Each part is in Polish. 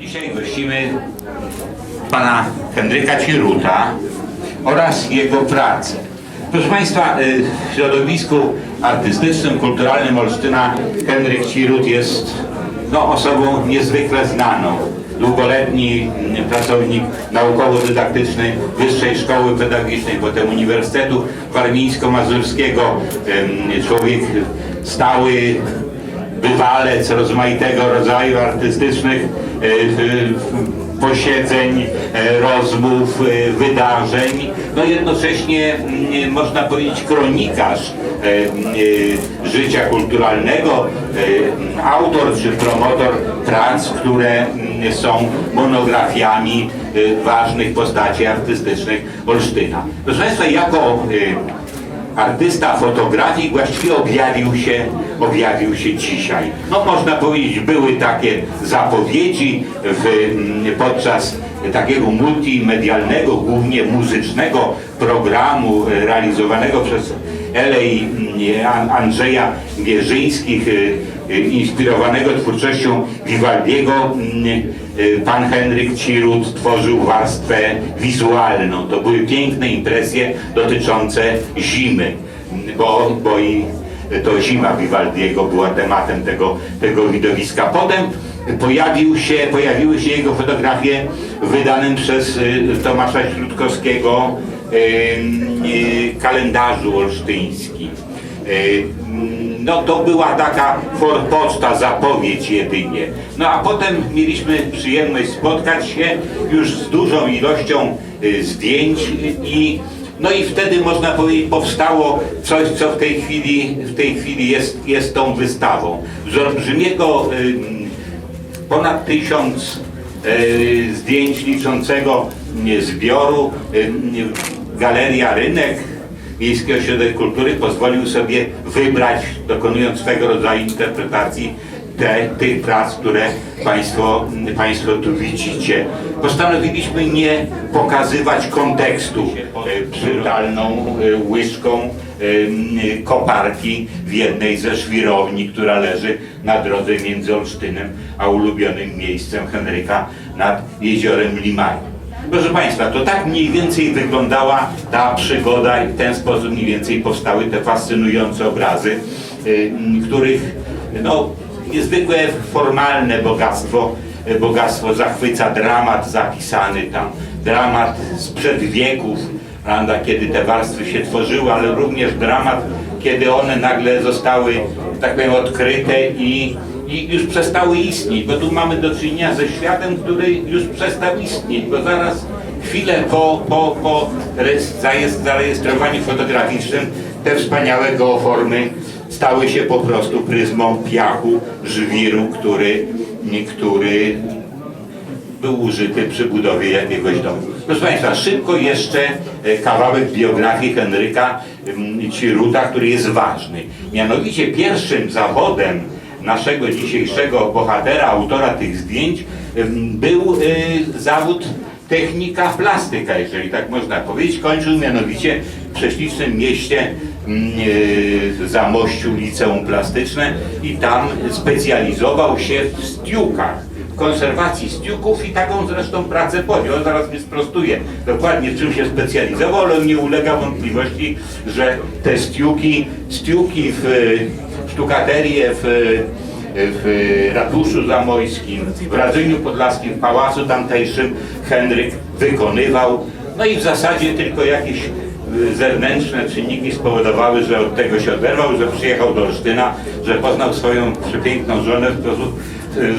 Dzisiaj gościmy pana Henryka Ciruta oraz jego pracę. Proszę Państwa, y, w środowisku artystycznym, kulturalnym Olsztyna Henryk Cirut jest no, osobą niezwykle znaną. Długoletni mm, pracownik naukowo-dydaktyczny Wyższej Szkoły Pedagogicznej, potem Uniwersytetu Warmińsko-Mazurskiego, Ym, człowiek stały bywalec rozmaitego rodzaju artystycznych posiedzeń, e, rozmów, e, wydarzeń. No jednocześnie mm, można powiedzieć kronikarz e, e, życia kulturalnego, e, autor czy promotor prac, które mm, są monografiami e, ważnych postaci artystycznych Olsztyna. Proszę Państwa, jako e, artysta fotografii właściwie objawił się, objawił się dzisiaj. No można powiedzieć, były takie zapowiedzi w, mm, podczas takiego multimedialnego, głównie muzycznego programu e, realizowanego przez Elę i mm, An- Andrzeja Wierzyńskich, e, e, inspirowanego twórczością Vivaldiego, mm, e, pan Henryk Cirut tworzył warstwę wizualną. To były piękne impresje dotyczące zimy, bo, bo i to zima Vivaldiego była tematem tego, tego widowiska. Potem pojawił się, pojawiły się jego fotografie wydanym przez y, Tomasza Śródkowskiego y, y, kalendarzu olsztyńskim. No to była taka forpoczta, zapowiedź jedynie. No a potem mieliśmy przyjemność spotkać się już z dużą ilością y, zdjęć i no i wtedy można powiedzieć powstało coś, co w tej chwili, w tej chwili jest, jest tą wystawą. Z olbrzymiego ponad tysiąc y, zdjęć liczącego y, zbioru Galeria Rynek Miejski Ośrodek Kultury pozwolił sobie wybrać, dokonując swego rodzaju interpretacji te, tych prac, które państwo, państwo tu widzicie. Postanowiliśmy nie pokazywać kontekstu e, przytalną e, łyżką e, koparki w jednej ze szwirowni, która leży na drodze między Olsztynem a ulubionym miejscem Henryka nad jeziorem Limań. Proszę Państwa, to tak mniej więcej wyglądała ta przygoda i w ten sposób mniej więcej powstały te fascynujące obrazy, y, których no, niezwykłe formalne bogactwo, y, bogactwo zachwyca dramat zapisany tam, dramat sprzed wieków, prawda, kiedy te warstwy się tworzyły, ale również dramat, kiedy one nagle zostały, tak powiem, odkryte i i już przestały istnieć, bo tu mamy do czynienia ze światem, który już przestał istnieć, bo zaraz chwilę po, po, po zarejestrowaniu fotograficznym te wspaniałe geoformy stały się po prostu pryzmą piachu, żwiru, który, który był użyty przy budowie jakiegoś domu. Proszę Państwa, szybko jeszcze e, kawałek biografii Henryka Ciruta, który jest ważny. Mianowicie pierwszym zawodem naszego dzisiejszego bohatera, autora tych zdjęć, był e, zawód technika plastyka, jeżeli tak można powiedzieć. Kończył mianowicie w prześlicznym mieście e, Zamościu Liceum Plastyczne i tam specjalizował się w stiukach konserwacji stiuków i taką zresztą pracę podjął. Zaraz mi sprostuje dokładnie w czym się specjalizował, ale nie ulega wątpliwości, że te stiuki, stiuki w sztukaterię w, w ratuszu zamojskim, w Radzyniu Podlaskim, w pałacu tamtejszym Henryk wykonywał. No i w zasadzie tylko jakieś y, zewnętrzne czynniki spowodowały, że od tego się oderwał, że przyjechał do Olsztyna, że poznał swoją przepiękną żonę w sposób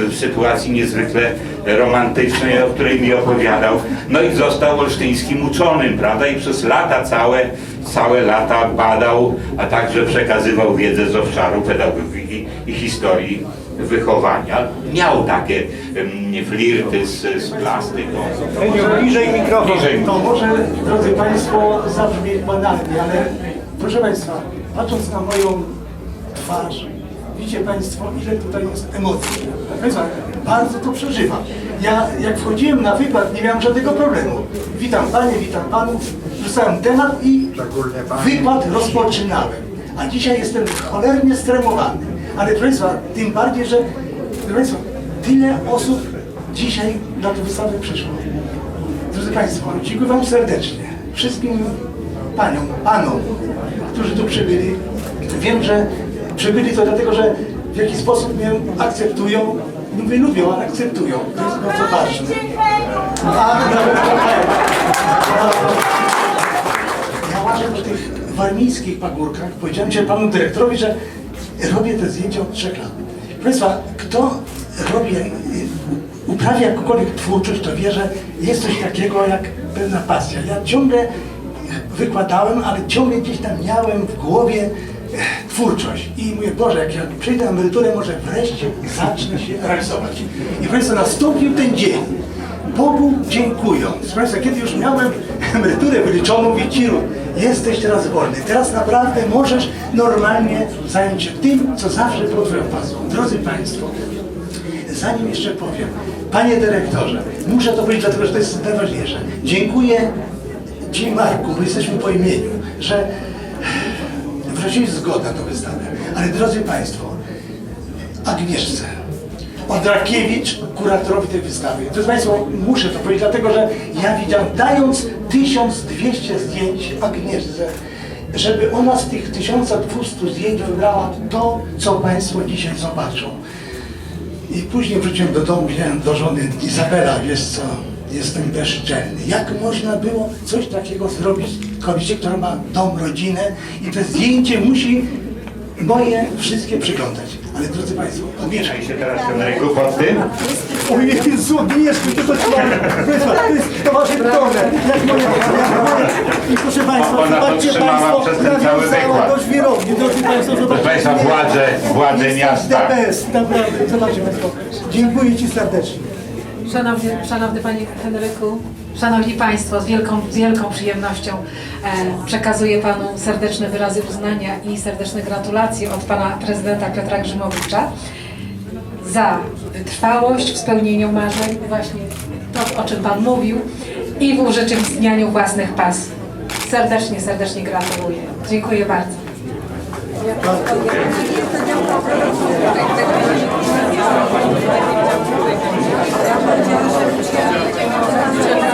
w sytuacji niezwykle romantycznej, o której mi opowiadał. No i został olsztyńskim uczonym, prawda? I przez lata całe, całe lata badał, a także przekazywał wiedzę z obszaru pedagogiki i historii wychowania. Miał takie um, flirty z, z plastyką. Bliżej mikrofon. Bliżej. To może, drodzy Państwo, zabrzmi banalnie, ale proszę Państwa, patrząc na moją twarz, widzicie Państwo, ile tutaj jest emocji. Państwa, bardzo to przeżywam. Ja, jak wchodziłem na wykład, nie miałem żadnego problemu. Witam Panie, witam Panów, rzucałem temat i wykład rozpoczynałem. A dzisiaj jestem cholernie stremowany. Ale proszę Państwa, tym bardziej, że proszę Państwa, tyle osób dzisiaj na tę wystawę przyszło. Drodzy Państwo, dziękuję Wam serdecznie. Wszystkim Paniom, Panom, którzy tu przybyli. Wiem, że przybyli to dlatego, że w jakiś sposób mnie akceptują. Mówię, lubią, ale akceptują. To jest bardzo ważne. A nawet łażę po tych warmińskich pagórkach. Powiedziałem dzisiaj panu dyrektorowi, że robię te zdjęcia od trzech lat. Proszę Państwa, kto robi, uprawia jakąkolwiek twórczość, to wie, że jest coś takiego jak pewna pasja. Ja ciągle wykładałem, ale ciągle gdzieś tam miałem w głowie twórczość. I mówię, Boże, jak ja przyjdę na emeryturę, może wreszcie zacznę się realizować. I Państwa, nastąpił ten dzień. Bogu dziękując. Proszę kiedy już miałem emeryturę wyliczoną, mówię, jesteś teraz wolny. Teraz naprawdę możesz normalnie zająć się tym, co zawsze było Twoją pasją. Drodzy Państwo, zanim jeszcze powiem, Panie Dyrektorze, muszę to powiedzieć, dlatego że to jest najważniejsze. Dziękuję Ci, Marku, bo jesteśmy po imieniu, że wyraziłeś zgodę na tę wystawę. Ale drodzy Państwo, Agnieszce, Odrakiewicz, kuratorowi tej wystawy. Drodzy Państwo, muszę to powiedzieć, dlatego że ja widziałem, dając 1200 zdjęć Agnieszce, żeby ona z tych 1200 zdjęć wybrała to, co Państwo dzisiaj zobaczą. I później wróciłem do domu, wziąłem do żony Izabela, wiesz co, jestem bezczelny. Jak można było coś takiego zrobić kobiecie, która ma dom, rodzinę i to zdjęcie musi moje wszystkie przyglądać. Ale drodzy Państwo, Mieszaj się teraz, Henryku, pod tym. o Jezu, Agnieszki, to to To jest towarzysz Toner. Jak moja. I proszę Państwa, Ona to zobaczcie trzymała Państwo, przez ten cały nawiązała wykład. do żwirowni. Drodzy Państwo, zobaczcie. Państwa, władze, władze miasta. Best, naprawdę, zobaczcie Państwo. Dziękuję Ci serdecznie. Szanowny, szanowny Panie Henryku, Szanowni Państwo, z wielką, wielką przyjemnością e, przekazuję Panu serdeczne wyrazy uznania i serdeczne gratulacje od Pana Prezydenta Piotra Grzymowicza za wytrwałość w spełnieniu marzeń, właśnie to, o czym Pan mówił, i w urzeczywistnianiu własnych pasji. Serdecznie, serdecznie gratuluję. Dziękuję bardzo. Thank you.